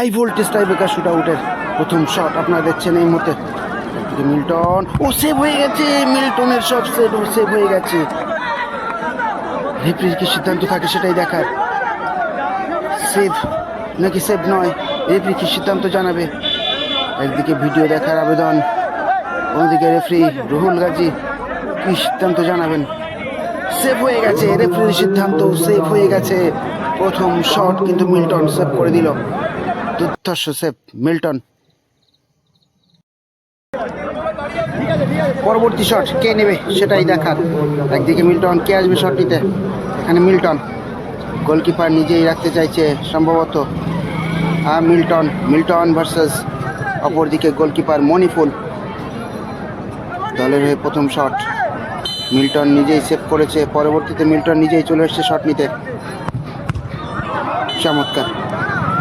High voltage টাইপের shoot আউটের প্রথম শট আপনারা দেখছেন এই মুহূর্তে। মিল্টন, ও সেভ হয়ে গেছে, মিল্টনের সব সেট ও সেভ হয়ে গেছে। রেফারির কি সিদ্ধান্ত থাকে সেটাই দেখার। সেভ নাকি সেভ নয় রেফারি কি সিদ্ধান্ত জানাবে? একদিকে ভিডিও দেখার আবেদন, অন্যদিকে রেফারি রুহুল গাজী কি সিদ্ধান্ত জানাবেন? সেভ হয়ে গেছে রেফারির সিদ্ধান্ত সেভ হয়ে গেছে। প্রথম শট কিন্তু মিল্টন সেভ করে দিল। দুর্ধর্ষ সেভ মিল্টন। পরবর্তী শট কে নেবে সেটাই দেখার। একদিকে মিল্টন, কে আসবে শট নিতে? এখানে মিল্টন। গোলকিপার নিজেই রাখতে চাইছে সম্ভবত। হ্যাঁ মিল্টন মিল্টন ভার্সেস অপরদিকে গোলকিপার মণিফুল। দলের হয়ে প্রথম শট মিল্টন নিজেই সেভ করেছে। পরবর্তীতে মিল্টন নিজেই চলে এসেছে শট নিতে। চমৎকার।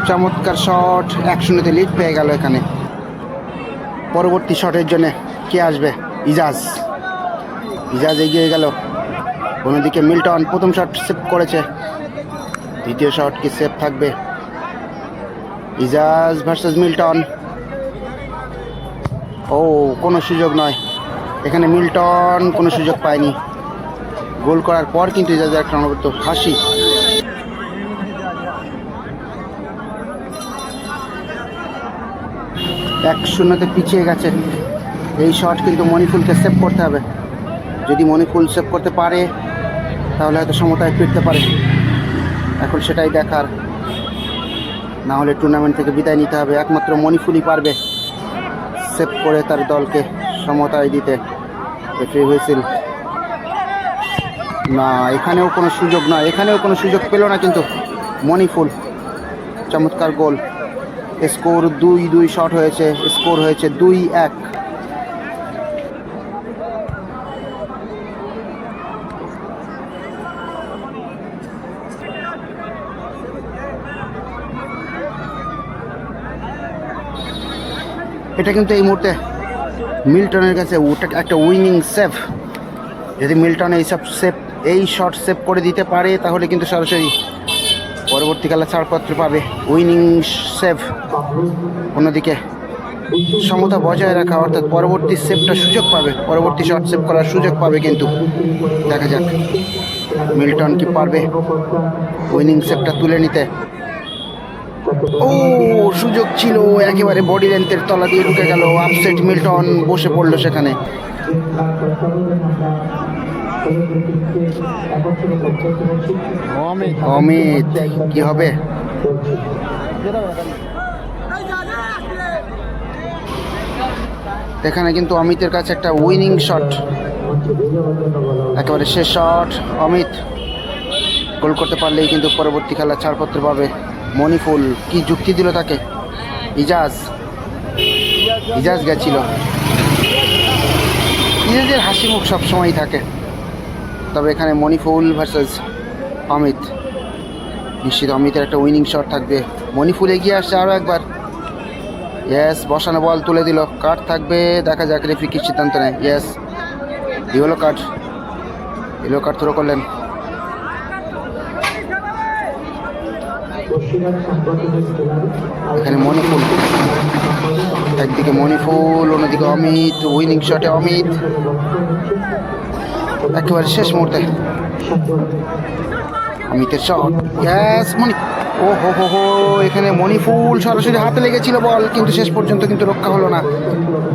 চমৎকার শট এক শূন্যতে লিড পেয়ে গেল এখানে। পরবর্তী শটের জন্য কে আসবে? ইজাজ। ইজাজ এগিয়ে গেল। অন্যদিকে মিল্টন প্রথম শট সেভ করেছে। দ্বিতীয় শট কি সেভ থাকবে? Ijaz versus Milton. ও, কোনো সুযোগ নয়। এখানে মিল্টন কোনো সুযোগ পায়নি। গোল করার পর কিন্তু ইজাজের একটা অনবরত হাসি। এক শূন্যতে পিছিয়ে গেছে। এই শট কিন্তু মণিপুলকে সেভ করতে হবে। যদি মণিপুল সেভ করতে পারে, তাহলে হয়তো সমতায় ফিরতে পারে। এখন সেটাই দেখার। না হলে টুর্নামেন্ট থেকে বিদায় নিতে হবে। একমাত্র মণিপুলই পারবে সেভ করে তার দলকে সমতায় দিতে। Referee whistle. না, এখানেও কোনো সুযোগ না। এখানেও কোনো সুযোগ পেল না কিন্তু মণিপুল চমৎকার গোল স্কোর দুই দুই শট হয়েছে, স্কোর হয়েছে দুই এক। এটা কিন্তু এই মুহূর্তে মিল্টনের কাছে একটা উইনিং সেভ যদি মিল্টন এই সব সেভ এই শট সেভ করে দিতে পারে, তাহলে কিন্তু সরাসরি পরবর্তীকালে ছাড়পত্র পাবে। উইনিং সেভ অন্যদিকে সমতা বজায় রাখা, অর্থাৎ পরবর্তী সেভটা সুযোগ পাবে। পরবর্তী শট সেভ করার সুযোগ পাবে কিন্তু। দেখা যাক মিল্টন কি পারবে উইনিং সেভটা তুলে নিতে। ও, সুযোগ ছিল, একেবারে বডি লেন্থের তলা দিয়ে ঢুকে গেল। আপসেট মিল্টন বসে পড়ল সেখানে। অমিত কি হবে? এখানে কিন্তু অমিতের কাছে একটা উইনিং শট একেবারে শেষ শট অমিত। গোল করতে পারলেই কিন্তু পরবর্তী খেলা ছাড়পত্র পাবে মণিফুল। কি যুক্তি দিল তাকে? ইজাজ। ইজাজ গেছিল। ইজাজের হাসি মুখ সবসময়ই থাকে। তবে এখানে মণিফুল ভার্সেস অমিত। নিশ্চিত অমিতের একটা উইনিং শট থাকবে। মণিফুল এগিয়ে আসছে আরও একবার। ইয়েস বসানো বল তুলে দিল। কার্ড থাকবে, দেখা যাক রেফি কি সিদ্ধান্ত নেয়। Yes yellow card yellow card throw করলেন। এখানে মণিফুল। একদিকে মণিফুল, অন্যদিকে অমিত। উইনিং শটে অমিত। একেবারে শেষ মুহূর্তে। অমিতের শট। গ্যাস মণি। ও হো হো হো, এখানে মণিফুল সরাসরি হাতে লেগেছিল বল, কিন্তু শেষ পর্যন্ত কিন্তু রক্ষা হলো না।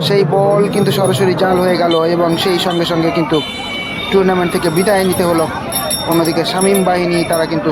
সেই বল কিন্তু সরাসরি জাল হয়ে গেল এবং সেই সঙ্গে সঙ্গে কিন্তু টুর্নামেন্ট থেকে বিদায় নিতে হলো। অন্যদিকে শামীম বাহিনী, তারা কিন্তু